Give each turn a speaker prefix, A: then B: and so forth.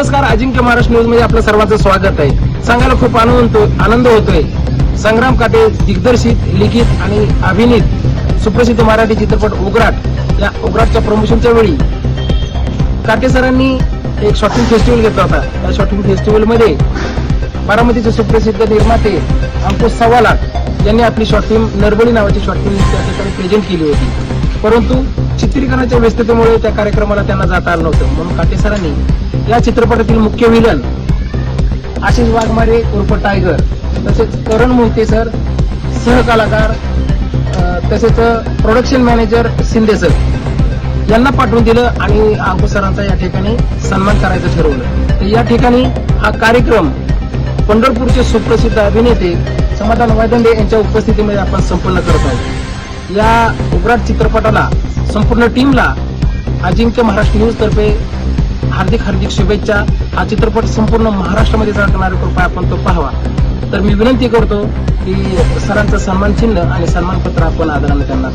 A: नमस्कार अजिंक्य महाराष्ट्र न्यूजमध्ये आपलं सर्वांचं स्वागत आहे. सांगायला खूप आनंद आनंद होतोय. संग्राम काटे दिग्दर्शित लिखित आणि अभिनीत सुप्रसिद्ध मराठी चित्रपट उग्राट या उग्राटच्या प्रमोशनच्या वेळी. काटे सरांनी एक शॉर्टिंग फेस्टिवल घेतला होता. त्या शॉर्टिंग फेस्टिवलमध्ये बारामतीचे सुप्रसिद्ध निर्माते अंकुश सवालाट यांनी आपली शॉर्ट फिल्म नरबळी नावाची शॉर्ट फिल्म त्या ठिकाणी प्रेझेंट केली होती. परंतु चित्रीकरणाच्या व्यस्ततेमुळे त्या कार्यक्रमाला त्यांना जाता आलं नव्हतं. म्हणून काटे सरांनी या चित्रपटातील मुख्य विलन आशिष वाघमारे उर्फ टायगर तसेच करण मोहिते सर सहकलाकार तसेच प्रोडक्शन मॅनेजर शिंदे सर यांना पाठवून दिलं आणि अंकुश सरांचा या ठिकाणी सन्मान करायचं ठरवलं. तर या ठिकाणी हा कार्यक्रम पंढरपूरचे सुप्रसिद्ध अभिनेते समाधान वायदंडे यांच्या उपस्थितीमध्ये आपण संपन्न करत आहोत. या उग्राट चित्रपटाला संपूर्ण टीमला अजिंक्य महाराष्ट्र न्यूज तर्फे हार्दिक हार्दिक शुभेच्छा. हा चित्रपट संपूर्ण महाराष्ट्रामध्ये झळकणार कृपया आपण तो पाहावा. तर मी विनंती करतो की सरांचं सन्मान चिन्ह आणि सन्मानपत्र आपण आदराने त्यांना